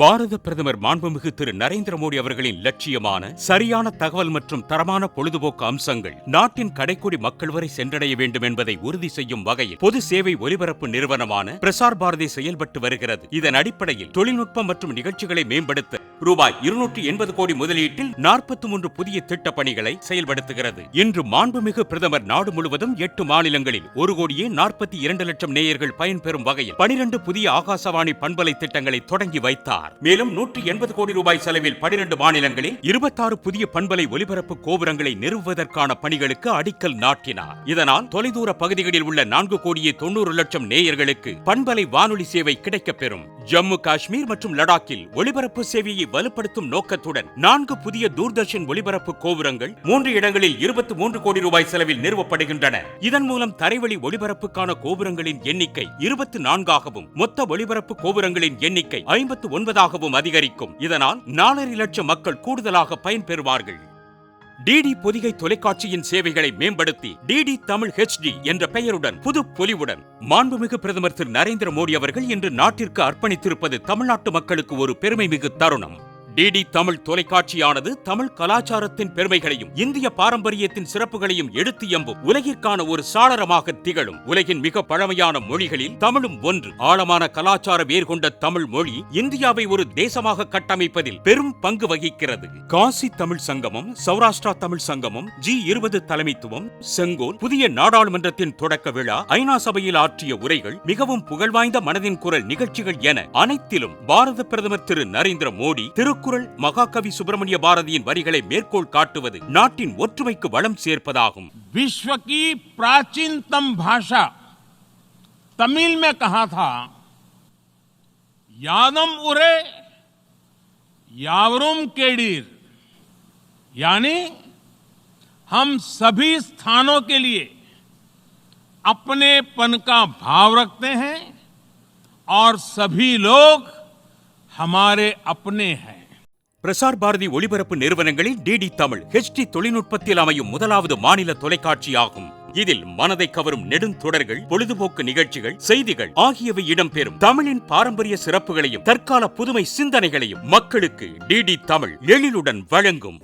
பாரத பிரதமர் மாண்புமிகு திரு நரேந்திர மோடி அவர்களின் லட்சியமான சரியான தகவல் மற்றும் தரமான பொழுதுபோக்கு அம்சங்கள் நாட்டின் கடைக்கோடி மக்கள் வரை சென்றடைய வேண்டும் என்பதை உறுதி செய்யும் வகையில் பொது சேவை ஒலிபரப்பு நிறுவனமான பிரசார் பாரதி செயல்பட்டு வருகிறது. இதன் அடிப்படையில் தொழில்நுட்பம் மற்றும் நிகழ்ச்சிகளை மேம்படுத்த ரூபாய் இருநூற்றி எண்பது கோடி முதலீட்டில் நாற்பத்தி மூன்று புதிய திட்டப் பணிகளை செயல்படுத்துகிறது. இன்று மாண்புமிகு பிரதமர் நாடு முழுவதும் எட்டு மாநிலங்களில் ஒரு கோடியே நாற்பத்தி இரண்டு லட்சம் நேயர்கள் பயன்பெறும் வகையில் பனிரெண்டு புதிய ஆகாசவாணி பண்பலை திட்டங்களை தொடங்கி வைத்தார். மேலும் நூற்றி எண்பது கோடி ரூபாய் செலவில் பனிரெண்டு மாநிலங்களில் இருபத்தாறு புதிய பண்பலை ஒலிபரப்பு கோபுரங்களை நிறுவுவதற்கான பணிகளுக்கு அடிக்கல் நாட்டினார். இதனால் தொலைதூர பகுதிகளில் உள்ள நான்கு கோடியே தொண்ணூறு லட்சம் நேயர்களுக்கு பண்பலை வானொலி சேவை கிடைக்கப்பெறும் ஜம்மு காஷ்மீர் மற்றும் லடாக்கில் ஒலிபரப்பு சேவையை வலுப்படுத்தும் நோக்கத்துடன் நான்கு புதிய தூர்தர்ஷன் ஒலிபரப்பு கோபுரங்கள் மூன்று இடங்களில் இருபத்தி மூன்று கோடி ரூபாய் செலவில் நிறுவப்படுகின்றன. இதன் மூலம் தரைவழி ஒலிபரப்புக்கான கோபுரங்களின் எண்ணிக்கை இருபத்தி நான்காகவும் மொத்த ஒலிபரப்பு கோபுரங்களின் எண்ணிக்கை ஐம்பத்து ஒன்பதாகவும் அதிகரிக்கும். இதனால் நாலரை லட்சம் மக்கள் கூடுதலாக பயன்பெறுவார்கள் டிடி பொதிகை தொலைக்காட்சியின் சேவைகளை மேம்படுத்தி டிடி தமிழ் ஹெச்டி என்ற பெயருடன் புது பொலிவுடன் மாண்புமிகு பிரதமர் திரு நரேந்திர மோடி அவர்கள் இன்று நாட்டிற்கு அர்ப்பணித்திருப்பது தமிழ்நாட்டு மக்களுக்கு ஒரு பெருமைமிகு தருணம். டிடி தமிழ் தொலைக்காட்சியானது தமிழ் கலாச்சாரத்தின் பெருமைகளையும் இந்திய பாரம்பரியத்தின் சிறப்புகளையும் எடுத்து எம்பும் உலகிற்கான ஒரு சாளரமாக திகழும் உலகின் மிக பழமையான மொழிகளில் தமிழும் ஒன்று. ஆழமான கலாச்சார வேர் கொண்ட தமிழ் மொழி இந்தியாவை ஒரு தேசமாக கட்டமைப்பதில் பெரும் பங்கு வகிக்கிறது. காசி தமிழ் சங்கமம் சௌராஷ்டிரா தமிழ் சங்கமம் ஜி இருபது தலைமைத்துவம் செங்கோல் புதிய நாடாளுமன்றத்தின் தொடக்க விழா ஐநா சபையில் ஆற்றிய உரைகள் மிகவும் புகழ்வாய்ந்த மனதின் குரல் நிகழ்ச்சிகள் என அனைத்திலும் பாரத பிரதமர் திரு நரேந்திர மோடி திரு திருக்குறள் மகாகவி சுப்பிரமணிய பாரதியின் வரிகளை மேற்கோள் காட்டுவது நாட்டின் ஒற்றுமைக்கு வளம் சேர்ப்பதாகும் विश्व की प्राचीनतम भाषा तमिल में कहा था यादम उरे यावरुम केडीर यानी हम सभी स्थानों के लिए अपनेपन का भाव रखते हैं और सभी लोग हमारे अपने हैं பிரசார் பாரதி ஒளிபரப்பு நிறுவனங்களில் டிடி தமிழ் ஹெச்டி தொழில்நுட்பத்தில் அமையும் முதலாவது மாநில தொலைக்காட்சி ஆகும். இதில் மனதை கவரும் நெடுந்தொடர்கள் பொழுதுபோக்கு நிகழ்ச்சிகள் செய்திகள் ஆகியவை இடம்பெறும். தமிழின் பாரம்பரிய சிறப்புகளையும் தற்கால புதுமை சிந்தனைகளையும் மக்களுக்கு டிடி தமிழ் எழிலுடன் வழங்கும்.